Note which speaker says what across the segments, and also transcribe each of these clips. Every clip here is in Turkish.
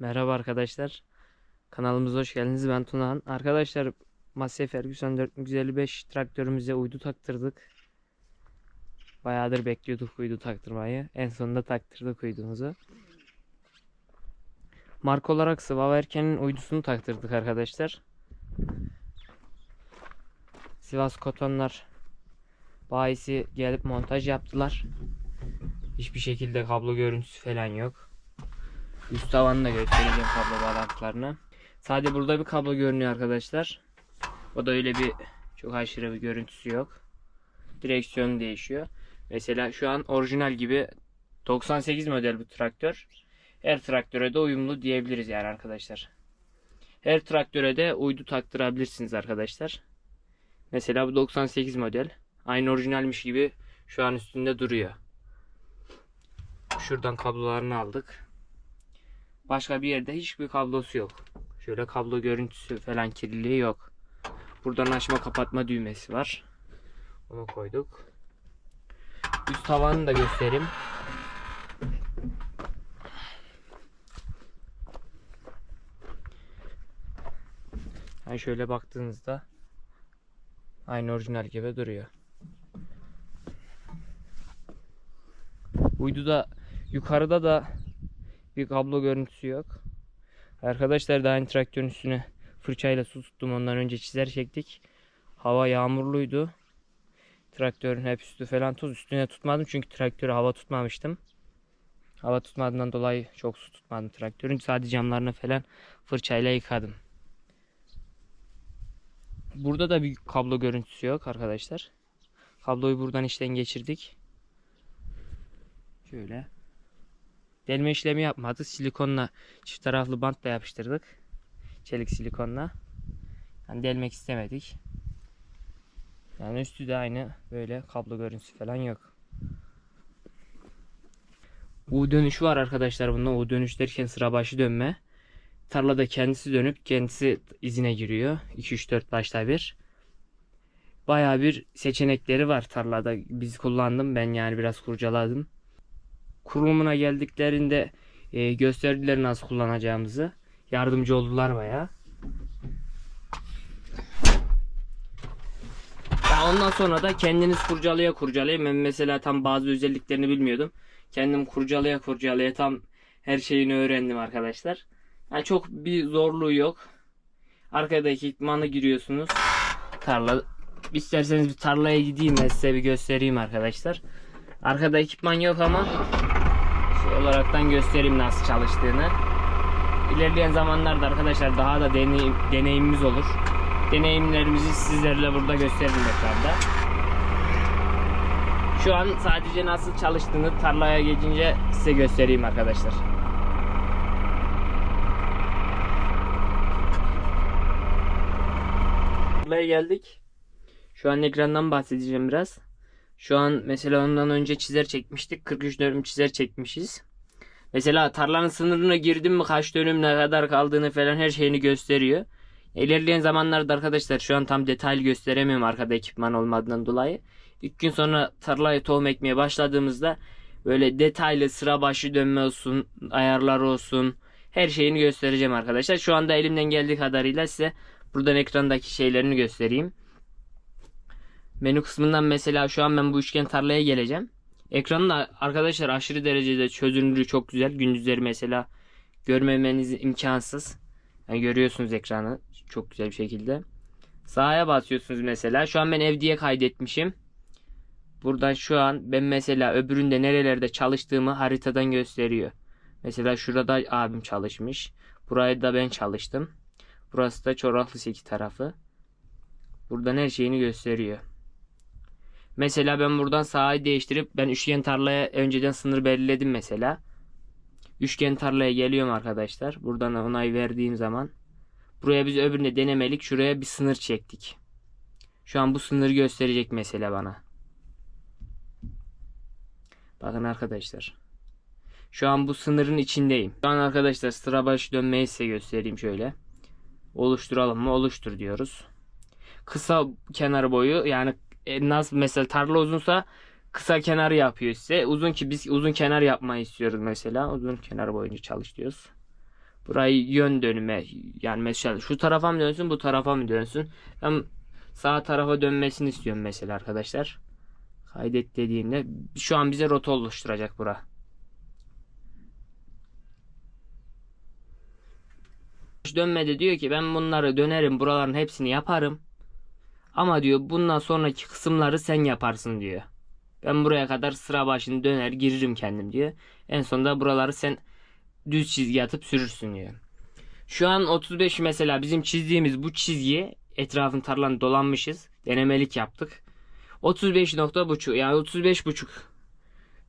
Speaker 1: Merhaba arkadaşlar. Kanalımıza hoş geldiniz. Ben Tunağan. Arkadaşlar Massey Ferguson 455 traktörümüze uydu taktırdık. Bayağıdır bekliyorduk uydu taktırmayı. En sonunda taktırdık uydumuzu. Marka olarak Sıva Erken'in uydusunu taktırdık arkadaşlar. Sivas Kotonlar bayisi gelip montaj yaptılar. Hiçbir şekilde kablo görüntüsü falan yok. Üst tavanını da göstereceğim kablo bağlantılarını. Sadece burada bir kablo görünüyor arkadaşlar. O da öyle bir çok aşırı bir görüntüsü yok. Direksiyonu değişiyor. Mesela şu an orijinal gibi 98 model bu traktör. Her traktöre de uyumlu diyebiliriz yani arkadaşlar. Her traktöre de uydu taktırabilirsiniz arkadaşlar. Mesela bu 98 model. Aynı orijinalmiş gibi şu an üstünde duruyor. Şuradan kablolarını aldık. Başka bir yerde hiçbir kablosu yok. Şöyle kablo görüntüsü falan kirliliği yok. Buradan açma kapatma düğmesi var. Onu koyduk. Üst tavanını da göstereyim. Yani şöyle baktığınızda aynı orijinal gibi duruyor. Uyduda yukarıda da bir kablo görüntüsü yok. Arkadaşlar daha aynı traktörün üstüne fırçayla su tuttum. Ondan önce çizer çektik. Hava yağmurluydu. Traktörün hep üstü falan tuz. Üstüne tutmadım çünkü traktörü hava tutmamıştım. Hava tutmadığından dolayı çok su tutmadım traktörün. Sadece camlarını falan fırçayla yıkadım. Burada da bir kablo görüntüsü yok arkadaşlar. Kabloyu buradan işten geçirdik. Şöyle. Delme işlemi yapmadık. Silikonla çift taraflı bantla yapıştırdık. Çelik silikonla. Yani delmek istemedik. Yani üstü de aynı böyle kablo görüntüsü falan yok. U dönüşü var arkadaşlar bunda. U dönüş derken sıra başı dönme. Tarlada kendisi dönüp kendisi izine giriyor. 2-3-4 başta bir. Bayağı bir seçenekleri var tarlada. Biz kullandım. Ben yani biraz kurcaladım kurulumuna geldiklerinde e, gösterdiler nasıl kullanacağımızı. Yardımcı oldular baya. Ya ondan sonra da kendiniz kurcalaya kurcalaya ben mesela tam bazı özelliklerini bilmiyordum. Kendim kurcalaya kurcalaya tam her şeyini öğrendim arkadaşlar. Yani çok bir zorluğu yok. Arkadaki ekipmanı giriyorsunuz. Tarla isterseniz bir tarlaya gideyim ben size bir göstereyim arkadaşlar. Arkada ekipman yok ama olaraktan göstereyim nasıl çalıştığını. İlerleyen zamanlarda arkadaşlar daha da deneyim, deneyimimiz olur. Deneyimlerimizi sizlerle burada gösteririm ekranda. Şu an sadece nasıl çalıştığını tarlaya geçince size göstereyim arkadaşlar. Tarlaya geldik. Şu an ekrandan bahsedeceğim biraz. Şu an mesela ondan önce çizer çekmiştik. 43 dönüm çizer çekmişiz. Mesela tarlanın sınırına girdim mi kaç dönüm ne kadar kaldığını falan her şeyini gösteriyor. İlerleyen zamanlarda arkadaşlar şu an tam detaylı gösteremiyorum arkada ekipman olmadığından dolayı. İlk gün sonra tarlaya tohum ekmeye başladığımızda böyle detaylı sıra başı dönme olsun, ayarlar olsun her şeyini göstereceğim arkadaşlar. Şu anda elimden geldiği kadarıyla size buradan ekrandaki şeylerini göstereyim. Menü kısmından mesela şu an ben bu üçgen tarlaya geleceğim. Ekranın da arkadaşlar aşırı derecede çözünürlüğü çok güzel. Gündüzleri mesela görmemeniz imkansız. Yani görüyorsunuz ekranı çok güzel bir şekilde. Sağa basıyorsunuz mesela. Şu an ben ev diye kaydetmişim. Buradan şu an ben mesela öbüründe nerelerde çalıştığımı haritadan gösteriyor. Mesela şurada abim çalışmış. Burayı da ben çalıştım. Burası da Çoraklı Seki tarafı. Buradan her şeyini gösteriyor. Mesela ben buradan sağı değiştirip ben üçgen tarlaya önceden sınır belirledim mesela. Üçgen tarlaya geliyorum arkadaşlar. Buradan onay verdiğim zaman buraya biz öbürüne denemelik şuraya bir sınır çektik. Şu an bu sınırı gösterecek mesela bana. Bakın arkadaşlar. Şu an bu sınırın içindeyim. Şu an arkadaşlar sıra başı dönmeyi size göstereyim şöyle. Oluşturalım mı? Oluştur diyoruz. Kısa kenar boyu yani e, nasıl mesela tarla uzunsa kısa kenar yapıyor size. Uzun ki biz uzun kenar yapmayı istiyoruz mesela. Uzun kenar boyunca çalış diyoruz. Burayı yön dönüme yani mesela şu tarafa mı dönsün bu tarafa mı dönsün? Ben sağ tarafa dönmesini istiyorum mesela arkadaşlar. Kaydet dediğimde şu an bize rota oluşturacak bura. Dönmede diyor ki ben bunları dönerim buraların hepsini yaparım. Ama diyor bundan sonraki kısımları sen yaparsın diyor. Ben buraya kadar sıra başını döner giririm kendim diyor. En sonunda buraları sen düz çizgi atıp sürürsün diyor. Şu an 35 mesela bizim çizdiğimiz bu çizgiye etrafın tarlanı dolanmışız. Denemelik yaptık. 35 nokta buçuk yani 35 buçuk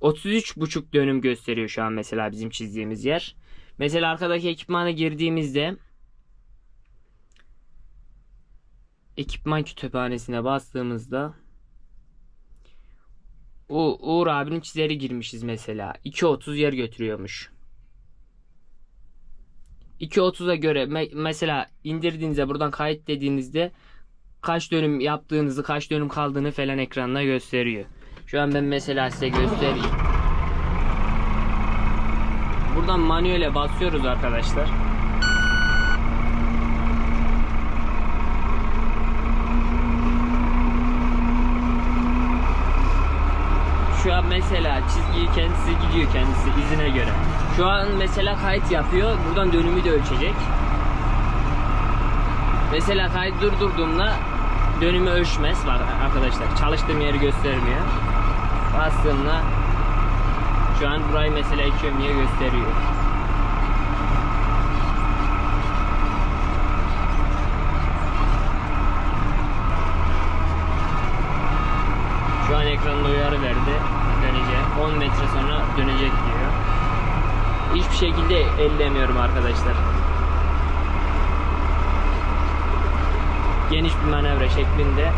Speaker 1: 33 buçuk dönüm gösteriyor şu an mesela bizim çizdiğimiz yer. Mesela arkadaki ekipmana girdiğimizde ekipman kütüphanesine bastığımızda U Uğur abinin çizeri girmişiz mesela. 2.30 yer götürüyormuş. 2.30'a göre me- mesela indirdiğinizde buradan kayıt dediğinizde kaç dönüm yaptığınızı, kaç dönüm kaldığını falan ekranda gösteriyor. Şu an ben mesela size göstereyim. Buradan manuele basıyoruz arkadaşlar. Şu an mesela çizgiyi kendisi gidiyor kendisi izine göre. Şu an mesela kayıt yapıyor. Buradan dönümü de ölçecek. Mesela kayıt durdurduğumda dönümü ölçmez. Bak arkadaşlar çalıştığım yeri göstermiyor. Bastığımda şu an burayı mesela ekiyorum diye gösteriyor. Ekranda uyarı verdi. Dönecek. 10 metre sonra dönecek diyor. Hiçbir şekilde ellemiyorum arkadaşlar. Geniş bir manevra şeklinde.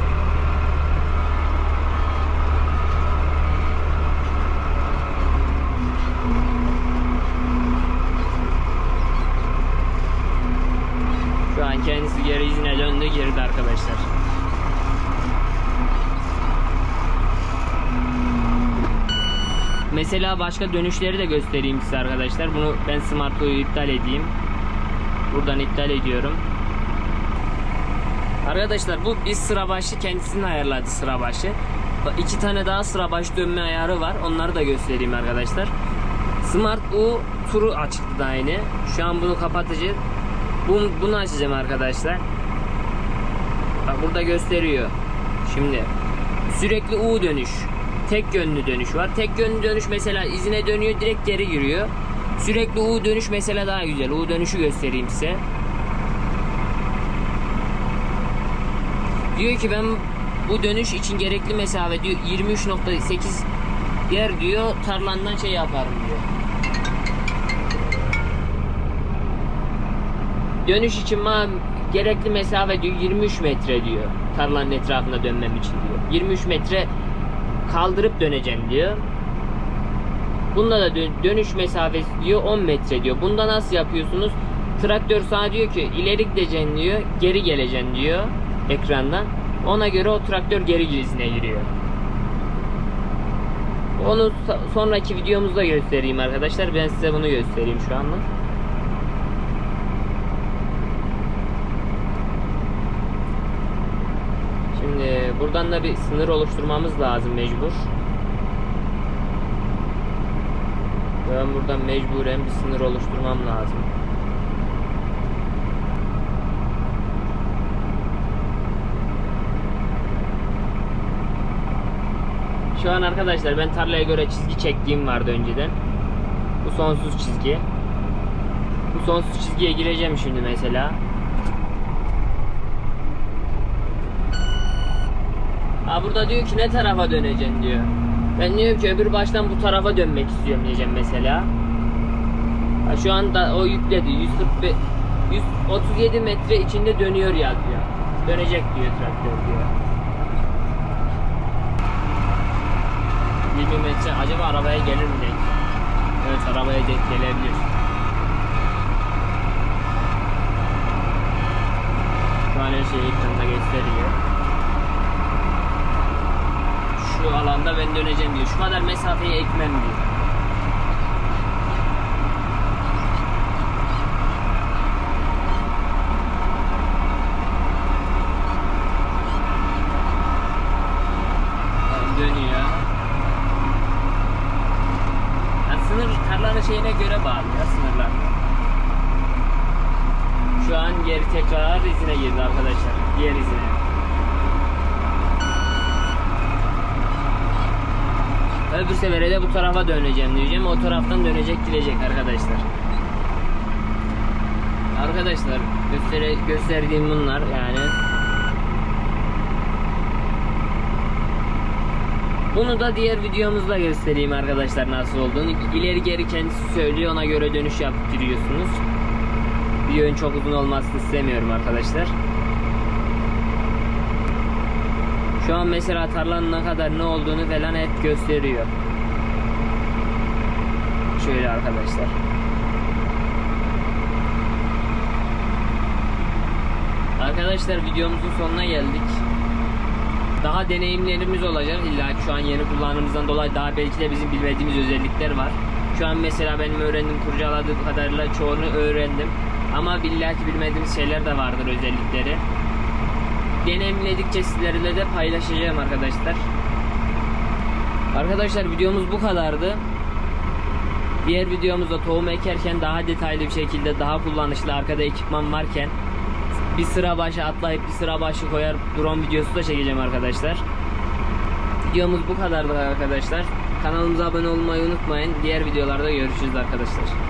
Speaker 1: Kendisi geri izine döndü girdi arkadaşlar. Mesela başka dönüşleri de göstereyim size arkadaşlar. Bunu ben Smart Uy'u iptal edeyim. Buradan iptal ediyorum. Arkadaşlar bu bir sıra başı kendisinin ayarladı sıra başı. İki tane daha sıra başı dönme ayarı var. Onları da göstereyim arkadaşlar. Smart U turu açıktı da aynı. Şu an bunu kapatıcı. Bunu, bunu açacağım arkadaşlar. Bak burada gösteriyor. Şimdi sürekli U dönüş. Tek yönlü dönüş var. Tek yönlü dönüş mesela izine dönüyor direkt geri giriyor. Sürekli U dönüş mesela daha güzel. U dönüşü göstereyim size. Diyor ki ben bu dönüş için gerekli mesafe diyor 23.8 yer diyor tarlandan şey yaparım diyor. Dönüş için ma gerekli mesafe diyor 23 metre diyor. Tarlanın etrafında dönmem için diyor. 23 metre kaldırıp döneceğim diyor. Bunda da dön- dönüş mesafesi diyor 10 metre diyor. Bunda nasıl yapıyorsunuz? Traktör sana diyor ki ileri gideceksin diyor, geri geleceksin diyor ekrandan. Ona göre o traktör geri gizine giriyor. Onu so- sonraki videomuzda göstereyim arkadaşlar. Ben size bunu göstereyim şu anlık. Şimdi buradan da bir sınır oluşturmamız lazım mecbur. Ben buradan mecburen bir sınır oluşturmam lazım. Şu an arkadaşlar ben tarlaya göre çizgi çektiğim vardı önceden. Bu sonsuz çizgi. Bu sonsuz çizgiye gireceğim şimdi mesela. Ha burada diyor ki ne tarafa döneceksin diyor. Ben diyorum ki öbür baştan bu tarafa dönmek istiyorum diyeceğim mesela. Ha şu anda o yükledi. 145 137 metre içinde dönüyor yazıyor. Dönecek diyor traktör diyor. 20 metre acaba arabaya gelir mi denk? Evet arabaya denk gelebilir. Şu an her şey ekranda gösteriyor şu alanda ben döneceğim diyor. Şu kadar mesafeyi ekmem diyor. dönüyor. Yani sınır tarlanın şeyine göre bağlı ya sınırlar. Şu an geri tekrar izine girdi arkadaşlar. Diğer izine. Öbür sefere de bu tarafa döneceğim diyeceğim. O taraftan dönecek gidecek arkadaşlar. Arkadaşlar göstere, gösterdiğim bunlar yani. Bunu da diğer videomuzda göstereyim arkadaşlar nasıl olduğunu. İleri geri kendisi söylüyor ona göre dönüş yaptırıyorsunuz. Videonun çok uzun olmasını istemiyorum arkadaşlar. Şu an mesela tarlanın ne kadar ne olduğunu falan hep gösteriyor. Şöyle arkadaşlar. Arkadaşlar videomuzun sonuna geldik. Daha deneyimlerimiz olacak. İlla şu an yeni kullandığımızdan dolayı daha belki de bizim bilmediğimiz özellikler var. Şu an mesela benim öğrendiğim kurcaladığım kadarıyla çoğunu öğrendim. Ama billaki bilmediğimiz şeyler de vardır özellikleri. Deneyimledikçe sizlerle de paylaşacağım arkadaşlar. Arkadaşlar videomuz bu kadardı. Diğer videomuzda tohum ekerken daha detaylı bir şekilde daha kullanışlı arkada ekipman varken bir sıra başı atlayıp bir sıra başı koyar drone videosu da çekeceğim arkadaşlar. Videomuz bu kadardı arkadaşlar. Kanalımıza abone olmayı unutmayın. Diğer videolarda görüşürüz arkadaşlar.